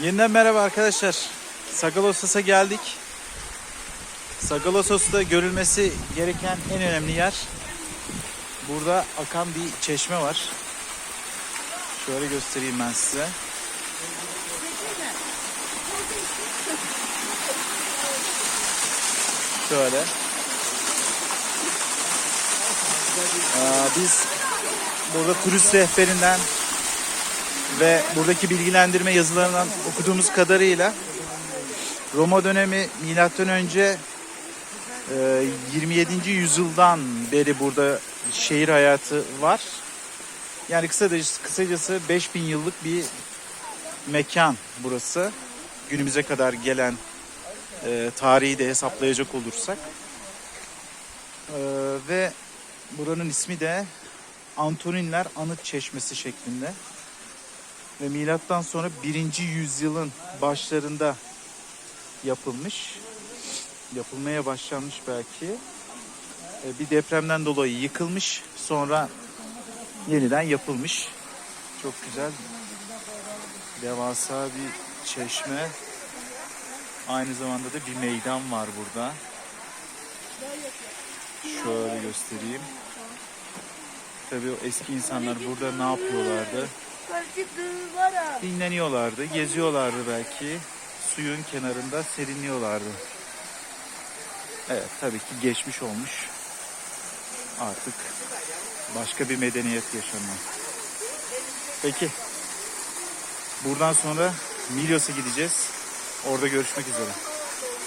Yeniden merhaba arkadaşlar. Sagalosos'a geldik. Sagalosos'ta görülmesi gereken en önemli yer burada akan bir çeşme var. Şöyle göstereyim ben size. Şöyle. Aa, biz burada turist rehberinden ve buradaki bilgilendirme yazılarından okuduğumuz kadarıyla Roma dönemi milattan önce e, 27. yüzyıldan beri burada şehir hayatı var. Yani kısacası, kısacası 5000 yıllık bir mekan burası. Günümüze kadar gelen e, tarihi de hesaplayacak olursak. E, ve buranın ismi de Antoninler Anıt Çeşmesi şeklinde ve milattan sonra 1. yüzyılın başlarında yapılmış. Yapılmaya başlanmış belki. E, Bir depremden dolayı yıkılmış. Sonra yeniden yapılmış. Çok güzel. Devasa bir çeşme. Aynı zamanda da bir meydan var burada. Şöyle göstereyim. Tabii o eski insanlar burada ne yapıyorlardı? Dinleniyorlardı, geziyorlardı belki. Suyun kenarında serinliyorlardı. Evet tabii ki geçmiş olmuş. Artık başka bir medeniyet yaşanıyor. Peki. Buradan sonra Milyos'a gideceğiz. Orada görüşmek üzere.